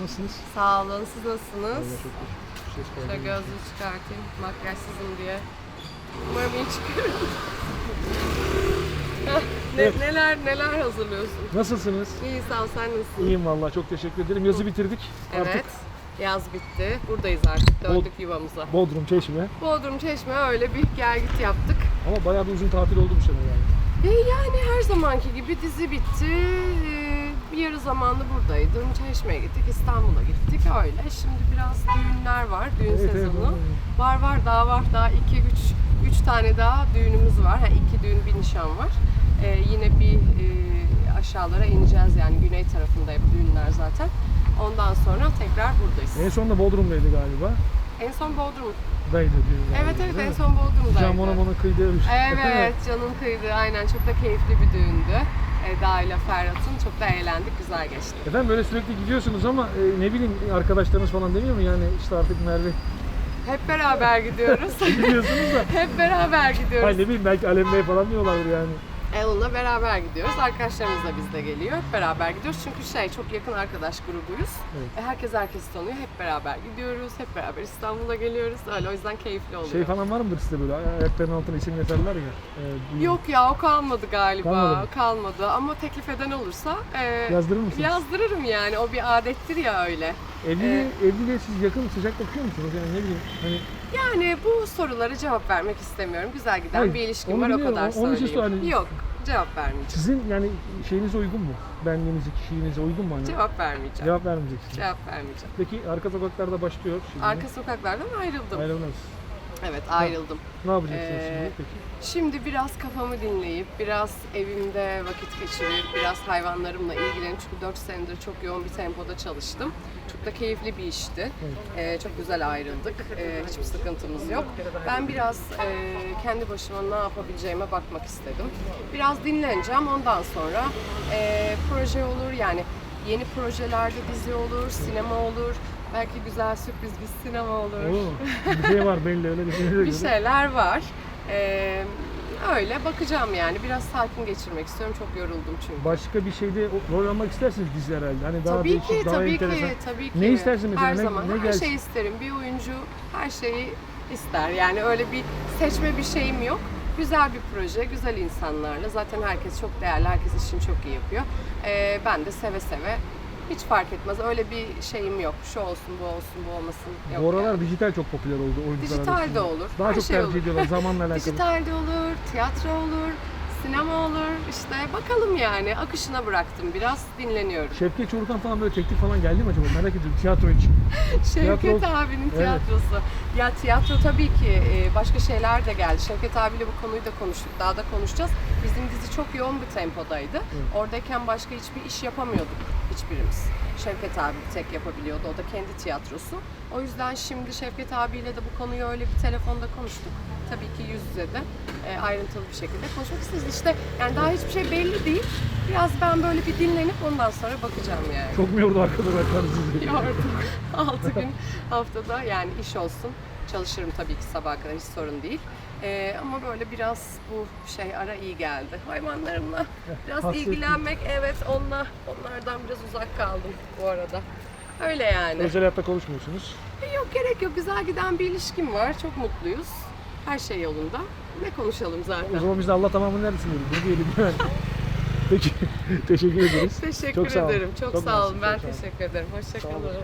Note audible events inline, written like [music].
Nasılsınız? Sağ olun. Siz nasılsınız? Vallahi çok teşekkür Şöyle ederim. gözlüğü çıkartayım. Makyajsızım diye. Umarım iyi çıkarım. Heh, [laughs] ne, Evet. Neler neler hazırlıyorsun? Nasılsınız? İyi sağ ol. Sen nasılsın? İyiyim vallahi çok teşekkür ederim. Yazı bitirdik. Evet. Artık Yaz bitti. Buradayız artık. Döndük yuvamıza. Bodrum, Çeşme. Bodrum Çeşme öyle bir gel git yaptık. Ama bayağı bir uzun tatil oldu bu sene yani. E yani her zamanki gibi dizi bitti. Ee, Bir yarı zamanlı buradaydım. Çeşme'ye gittik, İstanbul'a gittik. Öyle. Şimdi biraz düğünler var. Düğün Evet, sezonu. evet. Var var daha var. Daha iki, üç, üç tane daha düğünümüz var. Ha, iki düğün, bir nişan var. Ee, yine bir e, aşağılara ineceğiz yani güney tarafında hep düğünler zaten. Ondan sonra tekrar buradayız. En son da Bodrum'daydı galiba. En son Bodrum. Daydı düğün Evet evet en son Bodrum'daydı. Can Mona Mona kıydı. Evet, canım kıydı. Aynen çok da keyifli bir düğündü. Eda ile Ferhat'ın çok da eğlendik, güzel geçti. Efendim böyle sürekli gidiyorsunuz ama e, ne bileyim arkadaşlarınız falan demiyor mu yani işte artık Merve Hep beraber gidiyoruz. [laughs] gidiyorsunuz da. Hep beraber Hayır gidiyoruz. ne bileyim belki Alem Bey falan diyorlardır yani. Elon'la beraber gidiyoruz. Arkadaşlarımız da bizle geliyor. Hep beraber gidiyoruz. Çünkü şey çok yakın arkadaş grubuyuz. Evet. E, Herkes herkesi tanıyor. Hep beraber gidiyoruz. Hep beraber İstanbul'a geliyoruz. Öyle o yüzden keyifli oluyor. Şey falan var mıdır size böyle ay- ayaklarının altına isim yazarlar ya. e, düğün- Yok ya o kalmadı galiba. Kalmadı mı? Kalmadı. Ama teklif eden olursa e, Yazdırır mısınız? yazdırırım yani. O bir adettir ya öyle. Evliliğe, evliliğe siz yakın sıcak bakıyor musunuz? Yani ne bileyim hani Yani bu sorulara cevap vermek istemiyorum. Güzel giden Hayır, bir ilişkim onu var o biliyorum. kadar Onun için söyleyeyim. söyleyeyim. Yok cevap vermeyeceğim. sizin yani şeyinize uygun mu? Benliğinize, kişiliğinize uygun mu? Hani? Cevap vermeyeceğim. Cevap vermeyeceksiniz. Cevap vermeyeceğim. Peki arka sokaklarda başlıyor şimdi. Arka sokaklardan ayrıldım. Ayrılmaz. Evet ayrıldım. Ne yapacaksınız Ee, şimdi peki? Şimdi biraz kafamı dinleyip, biraz evimde vakit geçirip, biraz hayvanlarımla ilgilenip çünkü 4 senedir çok yoğun bir tempoda çalıştım. Çok da keyifli bir işti. Ee, çok güzel ayrıldık. Ee, hiçbir sıkıntımız yok. Ben biraz e, kendi başıma ne yapabileceğime bakmak istedim. Biraz dinleneceğim. Ondan sonra e, proje olur yani yeni projelerde dizi olur, sinema olur. Belki güzel sürpriz bir sinema olur. Oo, bir şey var belli öyle bir [laughs] bir şeyler var. Ee, öyle bakacağım yani. Biraz sakin geçirmek istiyorum. Çok yoruldum çünkü. Başka bir şeyde rol almak istersiniz dizi herhalde. Hani daha tabii değişik, ki, daha tabii enteresan. ki, tabii ki. Ne istersin mesela? Her Ne- zaman ne her gelsin? şeyi isterim. Bir oyuncu her şeyi ister. Yani öyle bir seçme bir şeyim yok. Güzel bir proje, güzel insanlarla. Zaten herkes çok değerli, herkes işini çok iyi yapıyor. Ee, ben de seve seve hiç fark etmez. Öyle bir şeyim yok. Şu olsun, bu olsun, bu olmasın. Yok Bu aralar yani. dijital çok popüler oldu oyuncular Dijital arasında. de olur. Daha her çok şey tercih olur. ediyorlar zamanla [laughs] alakalı. Dijital de olur, tiyatro olur, sinema olur. İşte bakalım yani. Akışına bıraktım biraz, dinleniyorum. Şevket Çoruh'tan falan böyle teklif falan geldi mi acaba? Merak ediyorum tiyatro için. [laughs] Şevket Tiyatro- abinin Evet. tiyatrosu. Ya tiyatro tabii ki e, başka şeyler de geldi. Şevket abiyle bu konuyu da konuştuk. Daha da konuşacağız. Bizim dizi çok yoğun bir tempodaydı. Oradayken başka hiçbir iş yapamıyorduk hiçbirimiz. Şevket abi tek yapabiliyordu. O da kendi tiyatrosu. O yüzden şimdi Şevket abiyle de bu konuyu öyle bir telefonda konuştuk. Tabii ki yüz yüze de e, ayrıntılı bir şekilde konuşmak isteriz. İşte yani daha hiçbir şey belli değil. Biraz ben böyle bir dinlenip ondan sonra bakacağım yani. Çok mu yordu arkadaşlar sizi? [laughs] Yordum. 6 gün haftada yani iş olsun. Çalışırım tabii ki sabaha kadar hiç sorun değil. Ee, ama böyle biraz bu şey ara iyi geldi. Hayvanlarımla biraz ilgilenmek evet onunla onlardan biraz uzak kaldım bu arada. Öyle yani. Özel hayatta konuşmuyorsunuz. E, Yok gerek yok güzel giden bir ilişkim var. Çok mutluyuz. Her şey yolunda. Ne konuşalım O zaten. zaman biz de Allah tamamını versin diyelim. Ne diyelim yani. Peki [laughs] teşekkür ederiz. Teşekkür Çok sağ olun. ederim. Çok, Çok sağ olun. Ben çok sağ olun. teşekkür ederim. Hoşçakalın.